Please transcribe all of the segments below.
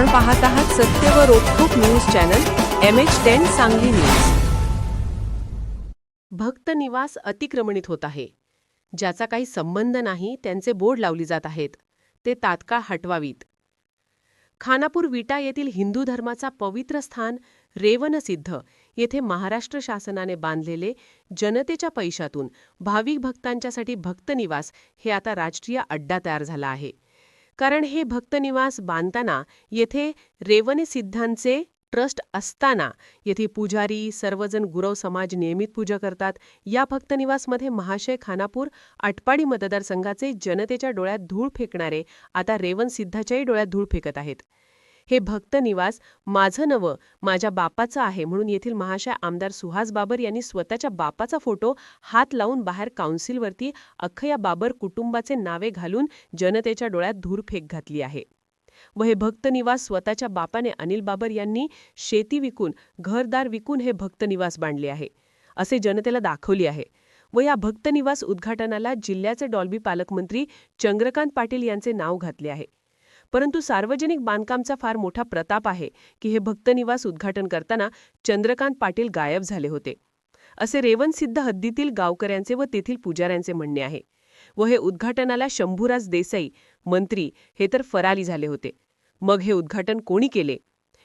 आपण पाहत आहात सत्य व रोखोक news channel M H ten Sangli news. भक्त निवास अतिक्रमणित होत आहे. ज्याचा काही संबंध नाही त्यांचे बोर्ड लावली जात आहेत. ते तात्काळ हटवावीत. खानापूर विटा येथील हिंदू धर्माचा पवित्र स्थान रेवनसिद्ध येथे महाराष्ट्र शासनाने बांधलेले जनतेच्या पैशातून भाविक भक्तांच्यासाठी भक्तनिवास हे आता राष्ट्रीय अड्डा तयार झाला आहे. कारण हे भक्तनिवास बांधताना येथे रेवणसिद्धांचे ट्रस्ट असताना येथे पुजारी सर्वजण गुरव समाज नियमित पूजा करतात. या भक्तनिवासमध्ये महाशय खानापूर आटपाडी मतदारसंघाचे जनतेच्या डोळ्यात धूळ फेकणारे आता रेवन सिद्धाच्याही डोळ्यात धूळ फेकत आहेत. हे भक्त निवास माझं नवं माझ्या बापाचं आहे म्हणून येथील महाशय आमदार सुहास बाबर यांनी स्वतःच्या बापाचा फोटो हात लावून बाहेर काउन्सिलवरती अख्खया बाबर कुटुंबाचे नावे घालून जनतेच्या डोळ्यात धूर फेक घातली आहे. व हे भक्तनिवास स्वतःच्या बापाने अनिल बाबर यांनी शेती विकून घरदार विकून हे भक्तनिवास बांधले आहे असे जनतेला दाखवले आहे. व या भक्तनिवास उद्घाटनाला जिल्ह्याचे डॉल्बी पालकमंत्री चंद्रकांत पाटील यांचे नाव घातले आहे. परंतु सार्वजनिक बांधकामचा फार मोठा प्रताप आहे की हे भक्तनिवास उद्घाटन करताना चंद्रकांत पाटील गायब झाले होते. असे रेवनसिद्ध हद्दीतील गावकऱ्यांचे व तेथील पुजाऱ्यांचे म्हणणे आहे. व हे उद्घाटनाला शंभूराज देसाई मंत्री हे तर फरारी झाले होते. मग हे उद्घाटन कोणी केले?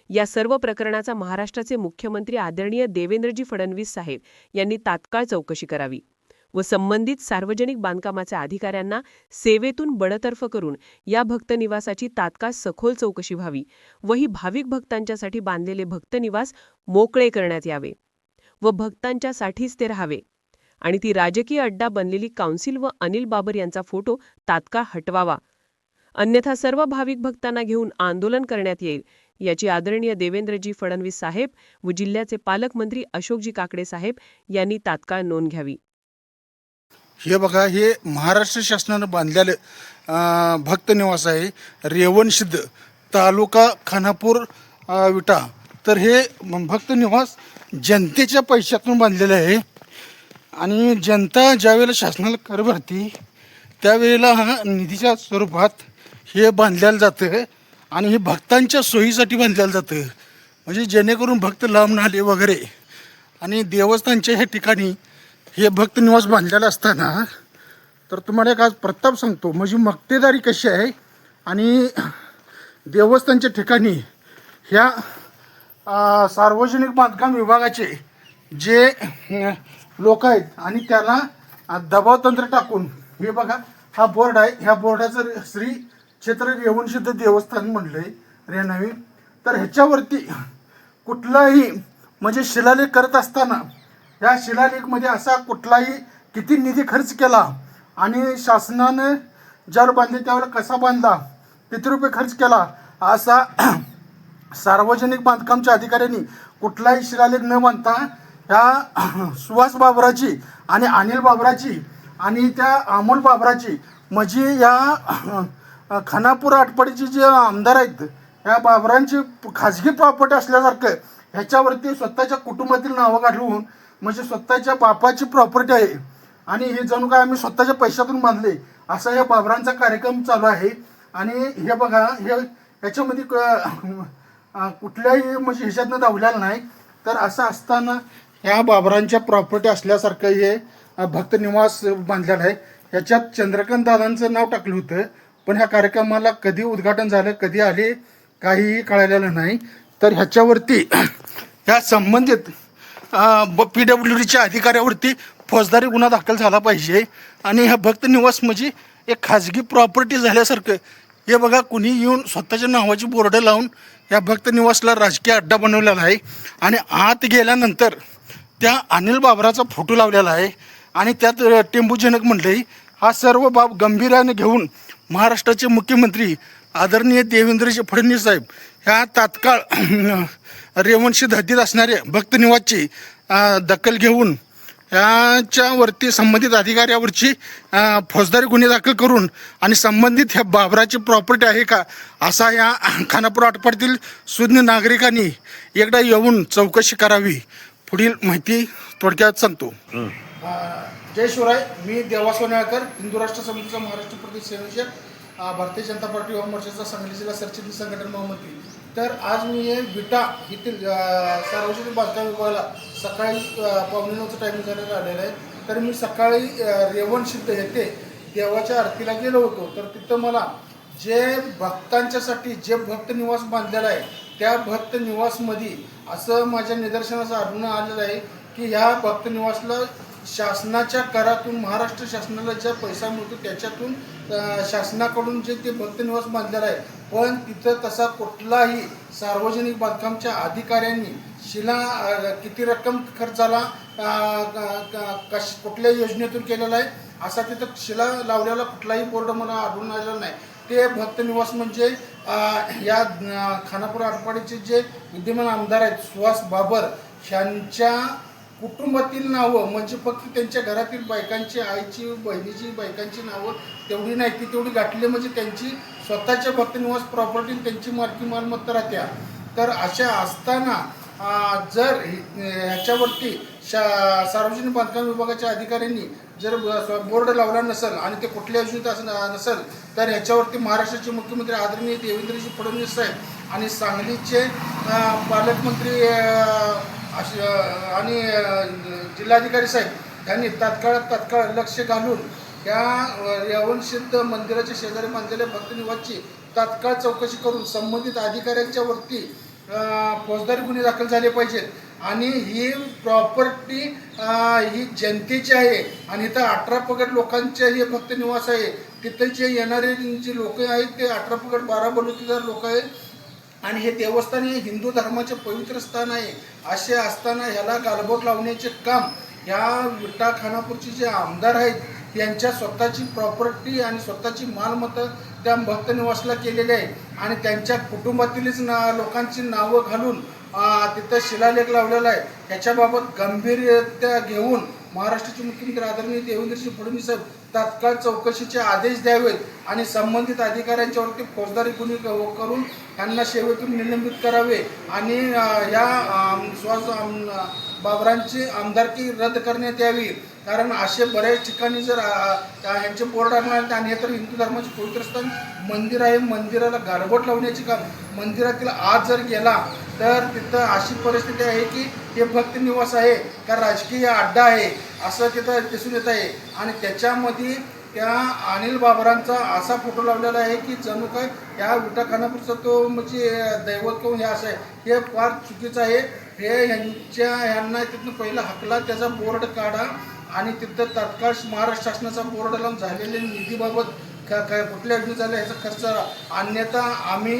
या सर्व प्रकरणाचा महाराष्ट्राचे मुख्यमंत्री आदरणीय देवेंद्रजी फडणवीस साहेब यांनी तात्काळ चौकशी करावी. व संबंधित सार्वजनिक बांधकामाच्या अधिकाऱ्यांना सेवेतून बडतर्फ करून या भक्तनिवासाची तात्काळ सखोल चौकशी व्हावी व ही भाविक भक्तांच्यासाठी बांधलेले भक्तनिवास मोकळे करण्यात यावे व भक्तांच्यासाठीच ते राहावे. आणि ती राजकीय अड्डा बनलेली काउन्सिल व अनिल बाबर यांचा फोटो तात्काळ हटवावा. अन्यथा सर्व भाविक भक्तांना घेऊन आंदोलन करण्यात येईल याची आदरणीय देवेंद्रजी फडणवीस साहेब व जिल्ह्याचे पालकमंत्री अशोकजी काकडे साहेब यांनी तात्काळ नोंद घ्यावी. हे बघा हे महाराष्ट्र शासनानं बांधलेलं भक्त निवास आहे रेवणसिद्ध तालुका खानापूर विटा. तर हे भक्त निवास जनतेच्या पैशातून बांधलेलं आहे. आणि जनता ज्यावेळेला शासनाला कर भरती त्यावेळेला हा निधीच्या स्वरूपात हे बांधलेलं जातं आणि हे भक्तांच्या सोयीसाठी बांधलेलं जातं. म्हणजे जेणेकरून भक्त लांब नाले वगैरे. आणि देवस्थानच्या ह्या ठिकाणी हे भक्त निवास बांधलेलं असताना तर तुम्हाला एक आज प्रताप सांगतो. म्हणजे मक्तेदारी कशी आहे आणि देवस्थानच्या ठिकाणी ह्या सार्वजनिक बांधकाम विभागाचे जे लोक आहेत आणि त्याला दबावतंत्र टाकून हे बघा हा बोर्ड आहे. ह्या बोर्डाचं श्री क्षेत्र रेवणसिद्ध देवस्थान म्हणलं आहे रेणावी तर ह्याच्यावरती कुठलाही म्हणजे शिलालेख करत असताना या शिलालेखमध्ये असा कुठलाही किती निधी खर्च केला आणि शासनानं ज्यावेळेला बांधले त्यावेळेला कसा बांधला किती रुपये खर्च केला असा सार्वजनिक बांधकामच्या अधिकाऱ्यांनी कुठलाही शिलालेख न बांधता ह्या सुहास बाबराची आणि अनिल बाबराची आणि त्या अमोल बाबराची म्हणजे या खानापूर आटपाडीचे जे आमदार आहेत ह्या बाबरांची खाजगी प्रॉपर्टी असल्यासारखं ह्याच्यावरती स्वतःच्या कुटुंबातील नावं घालवून म्हणजे स्वतःच्या बापाची प्रॉपर्टी आहे. आणि हे जणू काय आम्ही स्वतःच्या पैशातून बांधले. असा या बाबरांचा कार्यक्रम चालू आहे. आणि हे बघा हे याच्यामध्ये क- कुठल्याही म्हणजे ह्याच्यातनं दावलेलं नाही. तर असं असताना ह्या बाबरांच्या प्रॉपर्टी असल्यासारखं हे भक्त निवास बांधलेला आहे. ह्याच्यात चंद्रकांत दादांचं नाव टाकलं होतं. पण ह्या कार्यक्रमाला कधी उद्घाटन झालं कधी आले काहीही कळालेलं नाही. तर ह्याच्यावरती ह्या संबंधित पी डब्ल्यू डीच्या अधिकाऱ्यावरती फौजदारी गुन्हा दाखल झाला पाहिजे. आणि हा भक्त निवास म्हणजे एक खाजगी प्रॉपर्टी झाल्यासारखं. हे बघा कुणी येऊन स्वतःच्या नावाची बोर्ड लावून या भक्त निवासला राजकीय अड्डा बनवलेला आहे. आणि आत गेल्यानंतर त्या अनिल बाबराचा फोटो लावलेला आहे. आणि त्यात टेंबूजनक म्हणलंय हा सर्व बाब गंभीराने घेऊन महाराष्ट्राचे मुख्यमंत्री आदरणीय देवेंद्रजी फडणवीस साहेब ह्या तात्काळ रेवणशी हद्दीत असणाऱ्या भक्तनिवासची अ, दखल घेऊन याच्यावरती संबंधित अधिकाऱ्यावरची फौजदारी गुन्हे दाखल करून आणि संबंधित ह्या बाबराची प्रॉपर्टी आहे का असा या खानापूर आटपाडीतील सुज्ञ नागरिकांनी एकदा येऊन चौकशी करावी. पुढील माहिती थोडक्यात सांगतो. जय शिवराय मी देवास वनाळकर हिंदू राष्ट्र समितीचा महाराष्ट्र प्रदेश सेनेचे अ, भारतीय जनता पार्टी युवा मोर्चाचा सांगली जिल्हा सरचिटणीस संघटन महामंत्री तर आज मी हे विटा येथील सार्वजनिक बांधकाम विभागाला सकाळी अं, पावणे नऊचं टायमिंग करण्यात आलेलं आहे. तर मी सकाळी रेवण सिद्ध येथे देवाच्या आरतीला गेलो होतो. तर तिथं मला जे भक्तांच्यासाठी जे भक्त निवास बांधलेला आहे त्या भक्त निवासमध्ये असं माझ्या निदर्शनाचं आढळून आलेलं आहे की ह्या भक्त निवासला शासनाच्या करातून महाराष्ट्र शासनाला ज्या पैसा मिळतो त्याच्यातून शासनाकडून जे ते भक्तनिवास बांधलेलं आहे. पण तिथं तसा कुठलाही सार्वजनिक बांधकामच्या अधिकाऱ्यांनी शिला किती रक्कम खर्चाला कश कुठल्या योजनेतून केलेला आहे असा तिथं शिला लावलेला कुठलाही बोर्ड मला आढळून आलेला नाही. ते भक्तनिवास म्हणजे या खानापूर आटपाडीचे जे विद्यमान आमदार आहेत सुहास बाबर ह्यांच्या कुटुंबातील नावं म्हणजे फक्त त्यांच्या घरातील बायकांची आईची बहिणीची बायकांची नावं तेवढी नाही. ती तेवढी गाठली म्हणजे त्यांची स्वतःच्या भक्तनिवास प्रॉपर्टी त्यांची मालकी मालमत्ता राहत्या तर अशा असताना जर ह्याच्यावरती शा सार्वजनिक बांधकाम विभागाच्या अधिकाऱ्यांनी जर बोर्ड लावला नसेल आणि ते कुठल्या योजनेत असं नसेल तर ह्याच्यावरती महाराष्ट्राचे मुख्यमंत्री आदरणीय देवेंद्रजी फडणवीस साहेब आणि सांगलीचे पालकमंत्री अशी आणि जिल्हाधिकारी साहेब यांनी तात्काळ तात्काळ लक्ष घालून या यवनसिद्ध मंदिराच्या शेजारी बांधलेल्या भक्तनिवासची तात्काळ चौकशी करून संबंधित अधिकाऱ्यांच्या वरती फौजदारी गुन्हे दाखल झाले पाहिजेत. आणि ही प्रॉपर्टी ही जनतेची आहे आणि इथं अठरा पगड लोकांचे हे भक्तनिवास आहे. तिथं जे येणारे जे लोक आहेत ते अठरा पगड बारा बलुतेदार लोक आहेत. आणि हे देवस्थान हे हिंदू धर्माचे पवित्र स्थान आहे. असे असताना ह्याला गालबोट लावण्याचे काम ह्या विटा खानापूरचे जे आमदार आहेत यांच्या स्वतःची प्रॉपर्टी आणि स्वतःची मालमत्ता त्या भक्त निवासला केलेली आहे. आणि त्यांच्या कुटुंबातीलच ना लोकांची नावं घालून तिथं शिलालेख लावलेला आहे. ह्याच्याबाबत गंभीरता घेऊन महाराष्ट्राचे मुख्यमंत्री आदरणीय देवेंद्रजी फडणवीस साहेब तात्काळ चौकशीचे आदेश द्यावेत आणि संबंधित अधिकाऱ्यांच्यावरती फौजदारी गुन्हे करून त्यांना सेवेतून निलंबित करावे आणि या स्वास बाबरांची आमदारकी रद्द करण्यात यावी. कारण असे बऱ्याच ठिकाणी जर अ, ह्यांचे बोर्ड आणणार आणि हे तर हिंदू धर्माचे पवित्र स्थान मंदिर आहे मंदिराला गारबोट लावण्याचे काम मंदिरातील आज जर गेला तर तिथं अशी परिस्थिती आहे की हे भक्त निवास आहे का राजकीय अड्डा आहे असं तिथं दिसून येत आहे. आणि त्याच्यामध्ये त्या अनिल बाबरांचा असा फोटो लावलेला आहे की जणू काय या विटा खानापूरचा तो म्हणजे दैवत किंवा हे असं आहे हे फार चुकीचं आहे. हे यांच्या यांना तिथून पहिला हकला त्याचा बोर्ड काढा आणि तिथं तत्काळ महाराष्ट्र शासनाचा बोर्ड झालेले निधीबाबत क- काय कुठल्या योजना झाल्या ह्याचा खर्च अन्यथा आम्ही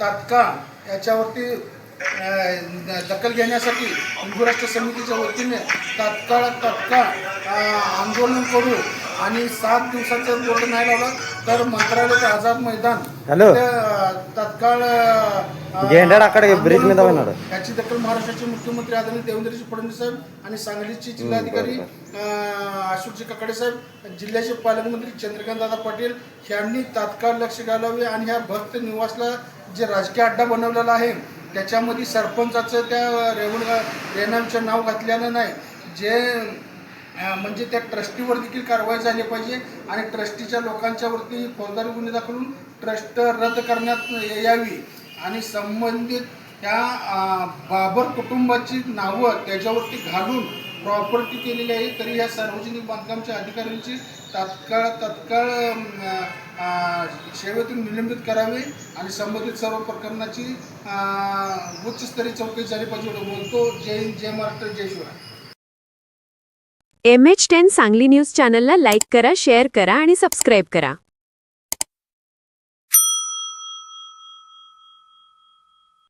तात्काळ याच्यावरती दखल घेण्यासाठी हिंदू राष्ट्र समितीच्या वतीने तात्काळ तात्काळ आंदोलन करू आणि सात दिवसाचा बोर्ड नाही लावला तर मंत्रालयाचं आझाद मैदान हॅलो. तात्काळ ब्रिजमध्ये. बनवणार. याची दखल महाराष्ट्राचे मुख्यमंत्री आदरणीय देवेंद्रजी फडणवीस साहेब आणि सांगलीचे जिल्हाधिकारी अशोकजी ककडे साहेब जिल्ह्याचे पालकमंत्री चंद्रकांत दादा पाटील यांनी तात्काळ लक्ष घालावे आणि ह्या भक्त निवासला जे राजकीय अड्डा बनवलेला आहे त्याच्यामध्ये सरपंचाचं त्या रेवण रेणांचं नाव घातल्यानं नाही जे म्हणजे त्या ट्रस्टीवर देखील कारवाई झाली पाहिजे आणि ट्रस्टीच्या लोकांच्यावरती फौजदारी गुन्हे करून ट्रस्ट रद्द करण्यात यावी आणि संबंधित त्या बाबर कुटुंबाची नावं त्याच्यावरती घालून प्रॉपर्टी केलेली आहे तरी या सार्वजनिक बांधकामच्या अधिकाऱ्यांची तात्काळ तात्काळ सेवेतून निलंबित करावे आणि संबंधित सर्व प्रकरणाची उच्चस्तरीय चौकशी झाली पाहिजे एवढं बोलतो. जय हिंद जय महाराष्ट्र जय Shivray. M H ten Sangli news चॅनलला लाईक करा शेअर करा आणि सबस्क्राईब करा.